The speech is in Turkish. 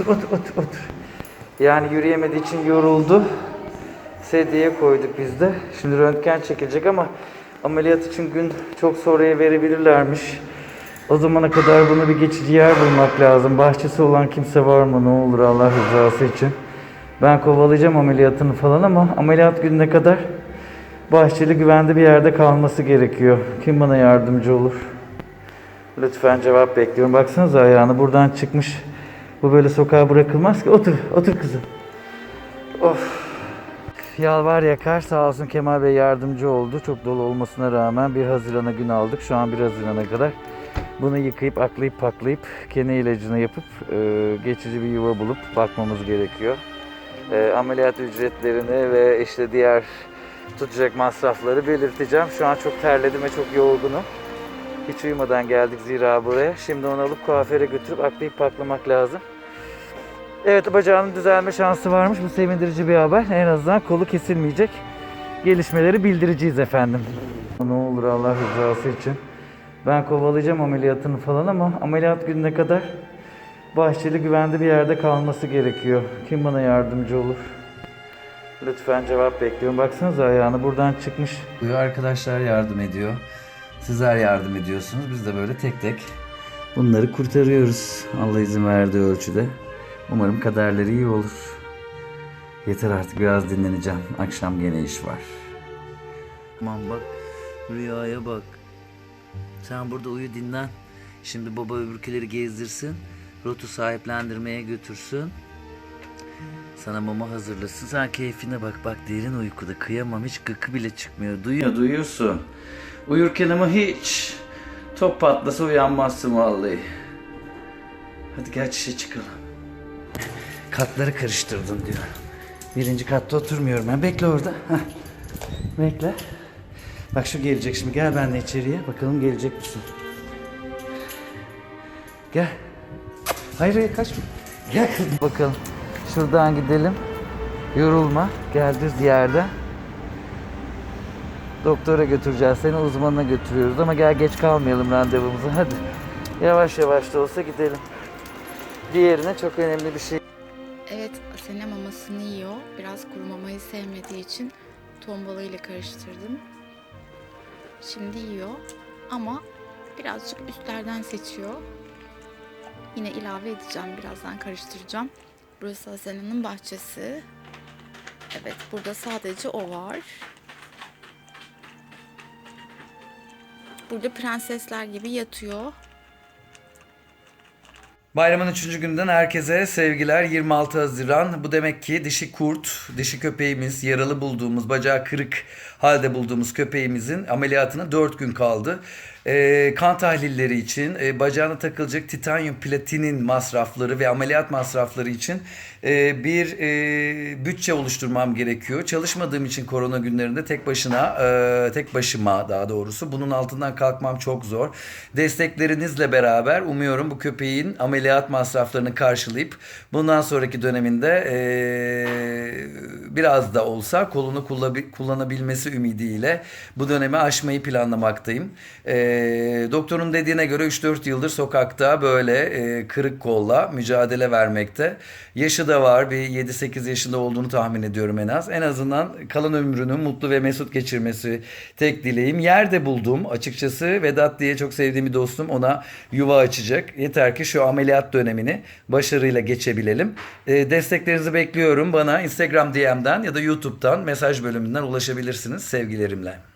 Otur, otur, otur, otur. Yani yürüyemediği için yoruldu. Sedyeye koyduk biz de. Şimdi röntgen çekilecek ama ameliyat için gün çok sonraya verebilirlermiş. O zamana kadar bunu bir geçici yer bulmak lazım. Bahçesi olan kimse var mı? Ne olur Allah rızası için. Ben kovalayacağım ameliyatını falan ama ameliyat gününe kadar bahçeli güvende bir yerde kalması gerekiyor. Kim bana yardımcı olur? Lütfen cevap bekliyorum. Baksanıza ayağını buradan çıkmış. Bu böyle sokağa bırakılmaz ki. Otur, otur kızım. Of. Yalvar yakar sağ olsun Kemal Bey yardımcı oldu. Çok dolu olmasına rağmen 1 Haziran'a gün aldık. Şu an 1 Haziran'a kadar bunu yıkayıp aklayıp paklayıp kene ilacını yapıp e, geçici bir yuva bulup bakmamız gerekiyor. E, ameliyat ücretlerini ve işte diğer tutacak masrafları belirteceğim. Şu an çok terledim ve çok yorgunum. Hiç uyumadan geldik zira buraya. Şimdi onu alıp kuaföre götürüp aklayıp paklamak lazım. Evet bacağının düzelme şansı varmış. Bu sevindirici bir haber. En azından kolu kesilmeyecek. Gelişmeleri bildireceğiz efendim. Ne olur Allah rızası için. Ben kovalayacağım ameliyatını falan ama ameliyat gününe kadar bahçeli güvende bir yerde kalması gerekiyor. Kim bana yardımcı olur? Lütfen cevap bekliyorum. Baksanıza ayağını buradan çıkmış. Arkadaşlar yardım ediyor. Sizler yardım ediyorsunuz. Biz de böyle tek tek bunları kurtarıyoruz. Allah izin verdiği ölçüde. Umarım kaderleri iyi olur. Yeter artık biraz dinleneceğim. Akşam gene iş var. Aman bak rüyaya bak. Sen burada uyu dinlen. Şimdi baba öbürküleri gezdirsin. Rotu sahiplendirmeye götürsün. Sana mama hazırlasın. Sen keyfine bak. Bak derin uykuda. Kıyamam. Hiç gıkı bile çıkmıyor. Duyuyor, duyuyorsun. Uyurken ama hiç. Top patlasa uyanmazsın vallahi. Hadi gel çişe çıkalım. Katları karıştırdın diyor. Birinci katta oturmuyorum ben. Bekle orada. Heh. Bekle. Bak şu gelecek şimdi. Gel benimle içeriye. Bakalım gelecek misin? Gel. Hayır hayır kaçma. Gel kızım. Bakalım. Şuradan gidelim. Yorulma. Gel düz yerden. Doktora götüreceğiz seni. Uzmanına götürüyoruz ama gel geç kalmayalım randevumuza. Hadi. Yavaş yavaş da olsa gidelim. Diğerine çok önemli bir şey. Evet, Asena mamasını yiyor. Biraz kuru mamayı sevmediği için ton balığıyla karıştırdım. Şimdi yiyor ama birazcık üstlerden seçiyor. Yine ilave edeceğim, birazdan karıştıracağım. Burası Asena'nın bahçesi. Evet, burada sadece o var. Burada prensesler gibi yatıyor. Bayramın 3. günden herkese sevgiler. 26 Haziran. Bu demek ki dişi kurt, dişi köpeğimiz, yaralı bulduğumuz, bacağı kırık halde bulduğumuz köpeğimizin ameliyatına 4 gün kaldı. Ee, kan tahlilleri için, e, bacağına takılacak titanyum platinin masrafları ve ameliyat masrafları için e, bir e, bütçe oluşturmam gerekiyor. Çalışmadığım için korona günlerinde tek başına, e, tek başıma daha doğrusu bunun altından kalkmam çok zor. Desteklerinizle beraber umuyorum bu köpeğin ameliyat masraflarını karşılayıp bundan sonraki döneminde e, biraz da olsa kolunu kullanabilmesi ümidiyle bu dönemi aşmayı planlamaktayım. E, doktorun dediğine göre 3-4 yıldır sokakta böyle e, kırık kolla mücadele vermekte. Yaşı da var bir 7-8 yaşında olduğunu tahmin ediyorum en az. En azından kalan ömrünü mutlu ve mesut geçirmesi tek dileğim. Yer de buldum açıkçası. Vedat diye çok sevdiğim bir dostum ona yuva açacak. Yeter ki şu ameliyat dönemini başarıyla geçebilelim. E, desteklerinizi bekliyorum. Bana Instagram DM'den ya da YouTube'dan mesaj bölümünden ulaşabilirsiniz sevgilerimle.